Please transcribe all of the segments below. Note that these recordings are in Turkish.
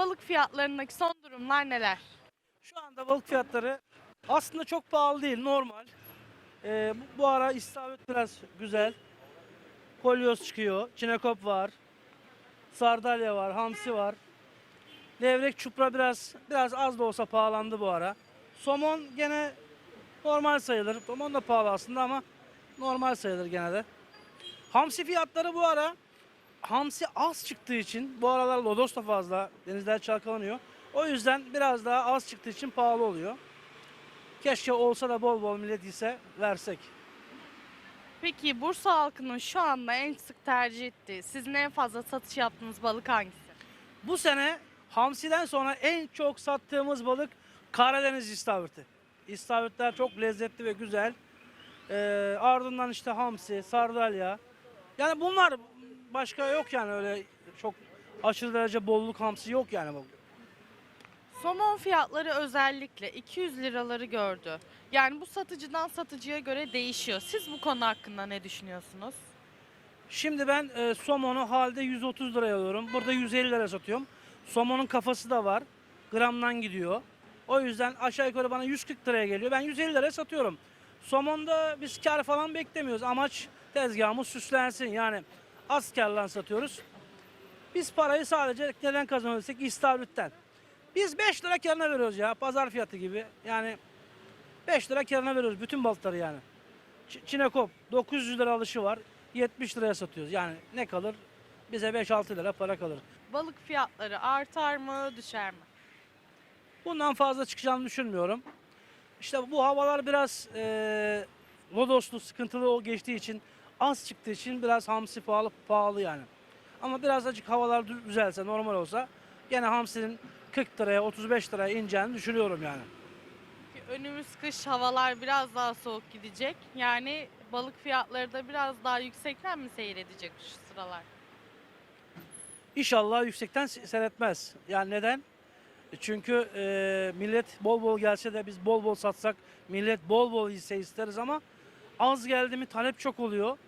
balık fiyatlarındaki son durumlar neler? Şu anda balık fiyatları aslında çok pahalı değil, normal. Ee, bu, bu ara istavrit biraz güzel. Kolyoz çıkıyor, çinekop var. Sardalya var, hamsi var. Levrek çupra biraz biraz az da olsa pahalandı bu ara. Somon gene normal sayılır. Somon da pahalı aslında ama normal sayılır gene de. Hamsi fiyatları bu ara hamsi az çıktığı için bu aralar lodos da fazla denizler çalkalanıyor. O yüzden biraz daha az çıktığı için pahalı oluyor. Keşke olsa da bol bol millet ise versek. Peki Bursa halkının şu anda en sık tercih ettiği, sizin en fazla satış yaptığınız balık hangisi? Bu sene hamsiden sonra en çok sattığımız balık Karadeniz istavriti. İstavritler çok lezzetli ve güzel. Ee, ardından işte hamsi, sardalya. Yani bunlar başka yok yani öyle çok aşırı derece bolluk hamsi yok yani. bu. Somon fiyatları özellikle 200 liraları gördü. Yani bu satıcıdan satıcıya göre değişiyor. Siz bu konu hakkında ne düşünüyorsunuz? Şimdi ben e, somonu halde 130 liraya alıyorum. Burada 150 lira satıyorum. Somonun kafası da var. Gramdan gidiyor. O yüzden aşağı yukarı bana 140 liraya geliyor. Ben 150 liraya satıyorum. Somonda biz kar falan beklemiyoruz. Amaç tezgahımız süslensin. Yani az karla satıyoruz. Biz parayı sadece neden kazanıyorsak istavritten. Biz 5 lira karına veriyoruz ya. Pazar fiyatı gibi. Yani 5 lira karına veriyoruz bütün balıkları yani. Ç- Çinekop 900 lira alışı var. 70 liraya satıyoruz. Yani ne kalır? Bize 5-6 lira para kalır. Balık fiyatları artar mı, düşer mi? Bundan fazla çıkacağını düşünmüyorum. İşte bu havalar biraz eee lodoslu, sıkıntılı o geçtiği için az çıktığı için biraz hamsi pahalı pahalı yani. Ama biraz azıcık havalar dü- düzelse, normal olsa gene hamsinin 40 liraya, 35 liraya ineceğini düşünüyorum yani. Önümüz kış havalar biraz daha soğuk gidecek. Yani balık fiyatları da biraz daha yüksekten mi seyredecek şu sıralar? İnşallah yüksekten se- seyretmez. Yani neden? E Çünkü e, millet bol bol gelse de biz bol bol satsak millet bol bol hisse isteriz ama az geldi mi talep çok oluyor.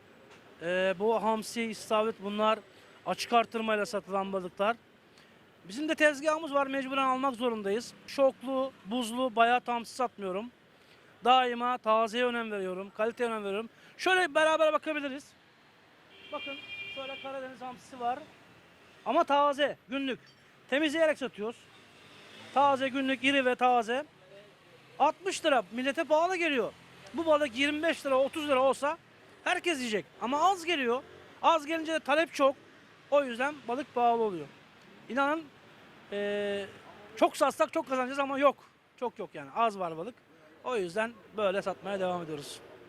E, bu hamsi, istavrit bunlar açık artırmayla satılan balıklar. Bizim de tezgahımız var mecburen almak zorundayız. Şoklu, buzlu, bayat hamsi satmıyorum. Daima tazeye önem veriyorum, kaliteye önem veriyorum. Şöyle beraber bakabiliriz. Bakın şöyle Karadeniz hamsisi var. Ama taze, günlük. Temizleyerek satıyoruz. Taze, günlük, iri ve taze. 60 lira millete pahalı geliyor. Bu balık 25 lira, 30 lira olsa herkes yiyecek. Ama az geliyor. Az gelince de talep çok. O yüzden balık pahalı oluyor. İnanın eee, çok satsak çok kazanacağız ama yok. Çok yok yani. Az var balık. O yüzden böyle satmaya devam ediyoruz.